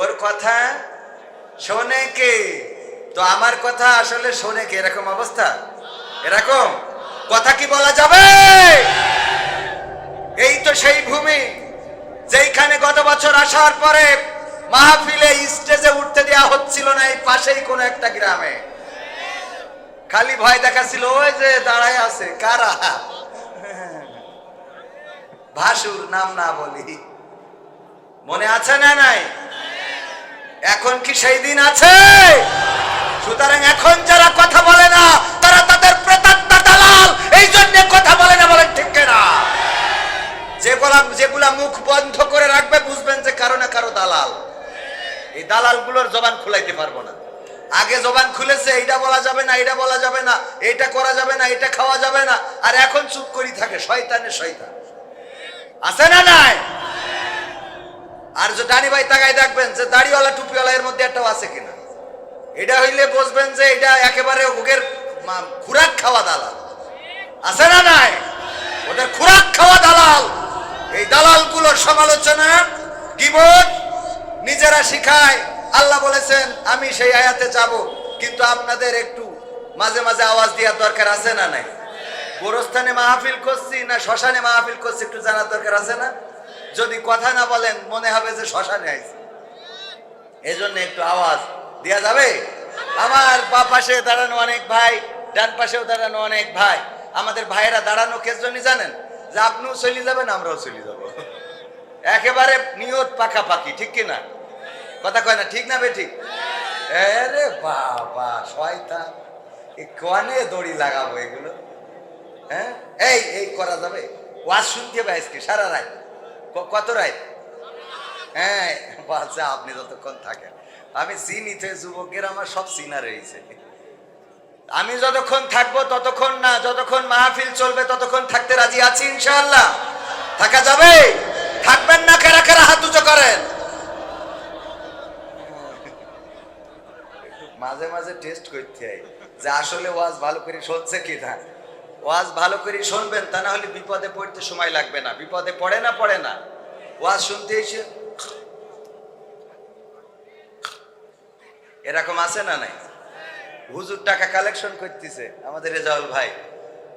ওর কথা শোনে কে? তো আমার কথা আসলে শোনে কে? এরকম অবস্থা? এরকম? কথা কি বলা যাবে? এই তো সেই ভূমি, যেইখানে গত বছর আসার পরে মাহফিলে স্টেজে উঠতে দেওয়া হচ্ছিল না, এই পাশেই কোনো একটা গ্রামে। খালি ভয় দেখাছিল ওই যে দাঁড়ায় আছে, কারা? ভাসুর, নাম না বলি। মনে আছে না নাই? এখন কি সেই দিন আছে? সুতরাং এখন যারা কথা বলে না, তারা তাদের প্রেতাত্মা দালাল। এই জন্য কথা বলে না বলেন ঠিক না যেগুলা যেগুলা মুখ বন্ধ করে রাখবে, বুঝবেন যে কারও না কারও দালাল। এই দালালগুলোর জবান খুলাইতে পারব না। আগে জবান খুলেছে, এইটা বলা যাবে না, এইটা বলা যাবে না, এইটা করা যাবে না এটা খাওয়া যাবে না। আর এখন চুপ করি থাকে শয়তানের শয়তান। আছে না নাই? আর যে ডানি ভাই তাকাই দেখবেন যে দাড়িওয়ালা টুপিওয়ালা এর মধ্যে একটাও আছে কিনা। এটা হইলে বুঝবেন যে এটা একেবারে ওগের খুরাক খাওয়া দালাল। আছে না নাই? ওদের খুরাক খাওয়া দালাল। এই দালাল দালালগুলোর সমালোচনা গিবত নিজেরা শিখায়। আল্লাহ বলেছেন, আমি সেই আয়াতে যাব, কিন্তু আপনাদের একটু মাঝে মাঝে আওয়াজ দেওয়ার দরকার আছে না নাই? গোরস্থানে মাহফিল করছি না শ্মশানে মাহফিল করছি একটু জানার দরকার আছে না? যদি কথা না বলেন, মনে হবে যে শ্মশানে আইছে। এই জন্য একটু আওয়াজ দেওয়া যাবে? আমার বা পাশে দাঁড়ানো অনেক ভাই, ডান পাশেও দাঁড়ানো অনেক ভাই। আমাদের ভাইয়েরা দাঁড়ানো কে জন্য জানেন? যে আপনিও চলে যাবেন, আমরাও চলে যাব। একেবারে নিয়ত পাকাপাকি ঠিক কি না? কথা কয় না, ঠিক না বে ঠিক আরে বাবা, শয়তান। কনে দড়ি লাগাবো এগুলো? হ্যাঁ? এই এই, করা যাবে? ওয়াজ শুনতে হবে আজকে সারা ক- কত রাত হ্যাঁ বাচ্চা, আপনি যতক্ষণ থাকেন। আমি চিনি তো যুবকের, আমার সব চিনা রয়েছে। আমি যতক্ষণ থাকব ততক্ষণ না, যতক্ষণ মাহফিল চলবে ততক্ষণ থাকতে রাজি আছি, ইনশাআল্লাহ। থাকা যাবে? থাকবেন না, কারা কারা হাত উঁচু করেন? মাঝে মাঝে টেস্ট করতে হয় যে আসলে ওয়াজ ভালো করে শুনছে কি না ওয়াজ ভালো করে শুনবেন, তা না হলে বিপদে পড়তে সময় লাগবে না। বিপদে পড়ে না পড়ে না। ওয়াজ শুনতে এসে এরকম আছে না নাই? হুজুর টাকা কালেকশন করতেছে, আমাদের রেজাউল ভাই।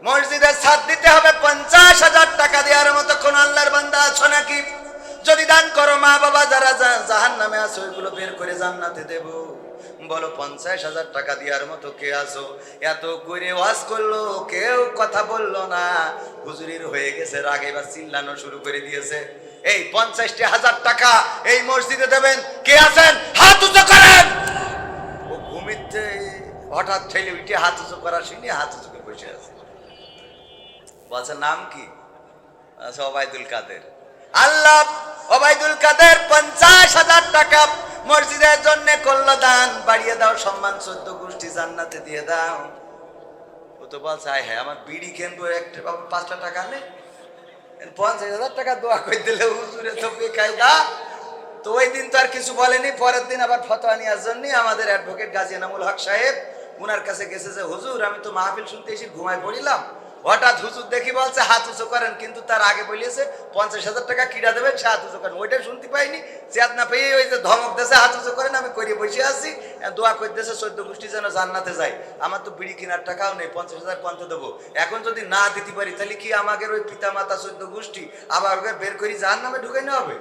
মসজিদের ছাদ দিতে হবে, পঞ্চাশ হাজার টাকা দেওয়ার মতো কোন আল্লাহর বান্দা আছো নাকি? যদি দান করো মা বাবা যারা জাহান নামে আছো, ওইগুলো বের করে জান্নাতে দেব। বলো, পঞ্চাশ হাজার টাকা দেওয়ার মতো কে আসো এত করে ওয়াজ করল, কেউ কথা বলল না। হুজুরির হয়ে গেছে রাগ, এবার চিল্লানো শুরু করে দিয়েছে। এই পঞ্চাশটি হাজার টাকা এই মসজিদে দেবেন, কে আছেন? হাত উঁচু করেন! ও ঘুমিতে হঠাৎ ঠেলে উঠে হাত উঁচু করা শুনি হাত উঁচু করে বসে আছে। বলছে, নাম কি? আচ্ছা ওবায়দুল কাদের। আল্লাহ, ওবায়দুল কাদের, পঞ্চাশ হাজার টাকা মসজিদের জন্য করল দান বাড়িয়ে দাও সম্মান চোদ্দ গোষ্ঠী জান্নাতে দিয়ে দাও। ও তো বলছে, আয় হ্যাঁ আমার বিড়ি কিনবো, একটা পাঁচটা টাকা নেই পঞ্চাশ হাজার টাকা দোয়া করে দিলে হুজুরে তো বেকায়দা। তো ওই দিন তো আর কিছু বলেনি, পরের দিন আবার ফতোয়া নেওয়ার জন্য আমাদের অ্যাডভোকেট গাজী এনামুল হক সাহেব ওনার কাছে গেছে যে, হুজুর, আমি তো মাহফিল শুনতে এসে ঘুমায় পড়িলাম। হঠাৎ হুজুর দেখি বলছে, হাত উঁচু করেন, কিন্তু তার আগে বলিয়েছে, পঞ্চাশ হাজার টাকা কিনা দেবেন, সে হাত উঁচু করেন। ওইটা শুনতে পাইনি। চেয়ার না পেয়ে ওই যে ধমক দেশে হাত উঁচু করেন, আমি করিয়ে বসে আছি। দোয়া করে দেশে চোদ্দ গোষ্ঠী যেন জান্নাতে যায়। আমার তো বিড়ি কেনার টাকাও নেই, পঞ্চাশ হাজার পঞ্চাশ দেবো? এখন যদি না দিতে পারি, তাহলে কি আমাদের ওই পিতা মাতা চোদ্দ গোষ্ঠী আবার ওকে বের করি জাহান নামে ঢুকে নেওয়া হবে?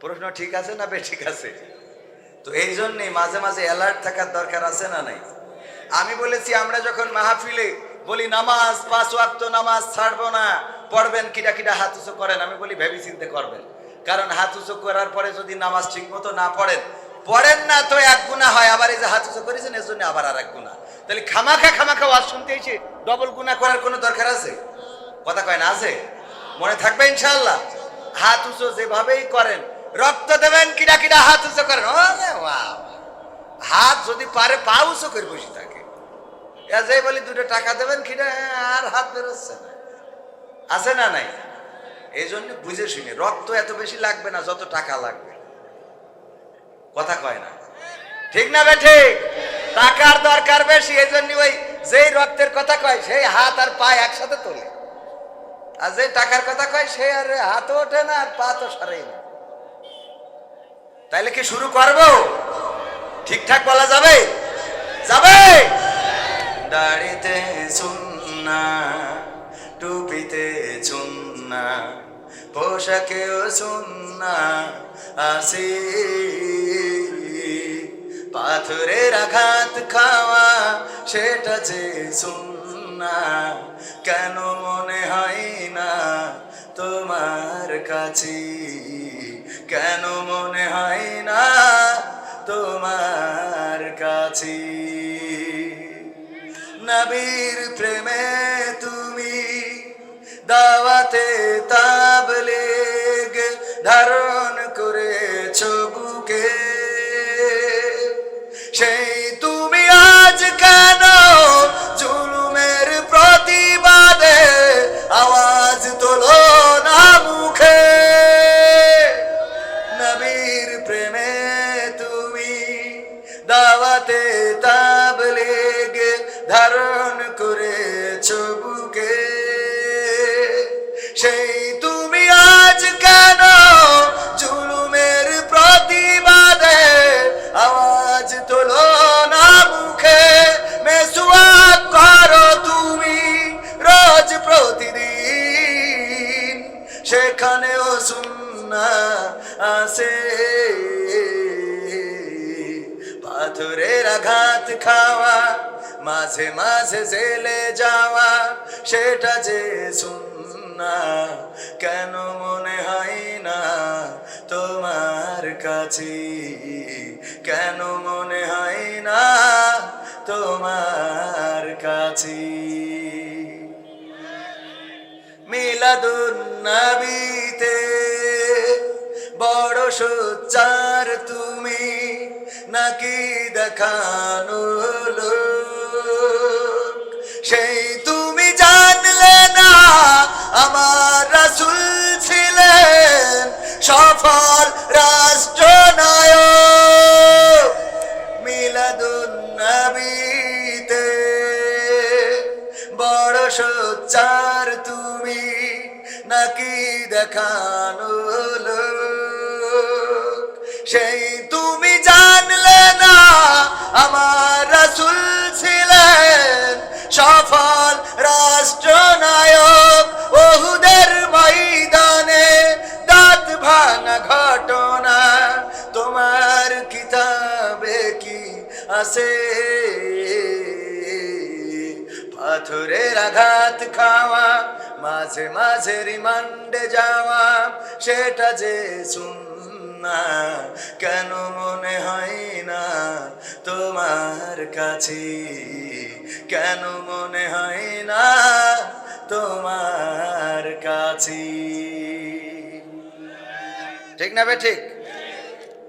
প্রশ্ন ঠিক আছে না বে ঠিক আছে? তো এই জন্যে মাঝে মাঝে অ্যালার্ট থাকার দরকার আছে না নাই? আমি বলেছি, আমরা যখন মাহফিলে বলি, নামাজ, পাঁচ ওয়াক্ত নামাজ ছাড়বো না, পড়বেন কিটা কিটা হাত উঁচু করেন, আমি বলি, ভেবে চিন্তে করবেন। কারণ হাত উঁচু করার পরে যদি নামাজ ঠিক মতো না পড়েন পড়েন না তো এক গুণা হয়, আবার এই যে হাত উঁচু করেছেন, এর জন্য আবার আর এক গুণা। তাহলে খামাখা খামাখা ওয়াজ শুনতে এসে ডবল গুণা করার কোনো দরকার আছে? কথা কয় না আছে? মনে থাকবে ইনশাআল্লাহ? হাত উঁচু যেভাবেই করেন, রক্ত দেবেন, কিডা কিডা, হাত উঁচু করেন। হাত যদি পারে, পা উঁচু করে বসে থাকে। এ যে বলি দুটো টাকা দেবেন কিনা, আর হাত বেরোচ্ছে না। আছে না নাই? এই জন্য বুঝে শুনে, রক্ত এত বেশি লাগবে না যত টাকা লাগবে। কথা কয় না। ঠিক না বে ঠিক? টাকার দরকার বেশি, এই জন্য ওই যেই রক্তের কথা কয়, সেই হাত আর পা একসাথে তোলে। আর যে টাকার কথা কয়, সে আর হাতও ওঠে না, আর পা তো সরেই না। তাইলে কি শুরু করব? ঠিকঠাক বলা যাবে? যাবে? দাড়িতে সুন্না, টুপিতে চুন্না, পোশাকেও সুন্না, আসি পাথরের আঘাত খাওয়া, সেটা যে সুন্না, কেন মনে হয় না তোমার কাছে? কেন মনে হয় না তোমার কাছে? নবীর প্রেমে তুমি দাওয়াতে তাবলেগ ধারণ আসে। পাথরের আঘাত খাওয়া, মাঝে মাঝে জেলে যাওয়া, সেটা যে সুন্না, কেন মনে হয় না তোমার কাছে? কেন মনে হয় না তোমার কাছে? মিলাদুন্নবীতে বড় সোচ্চার তুমি নাকি দেখানো? সেই তুমি জানলে না আমার রাসুল ছিলেন সফল রাষ্ট্রনায়ক মিলাদুন্নবীতে বড় সোচ্চার তুমি নাকি দেখানো? সেই তুমি জানলে না, আমার রাসুল ছিলেন সফল রাষ্ট্রনায়ক ওহুদের ময়দানে দাঁত ভাঙা ঘটনা। তোমার কিতাবে কি আছে? পাথরের আঘাত খাওয়া, মাঝে মাঝে রিমান্ডে যাওয়া, সেটা যে সুন্না কেন মনে হয় না তোমার কাছে? কেন মনে হয় না তোমার কাছে? ঠিক না বে, ঠিক।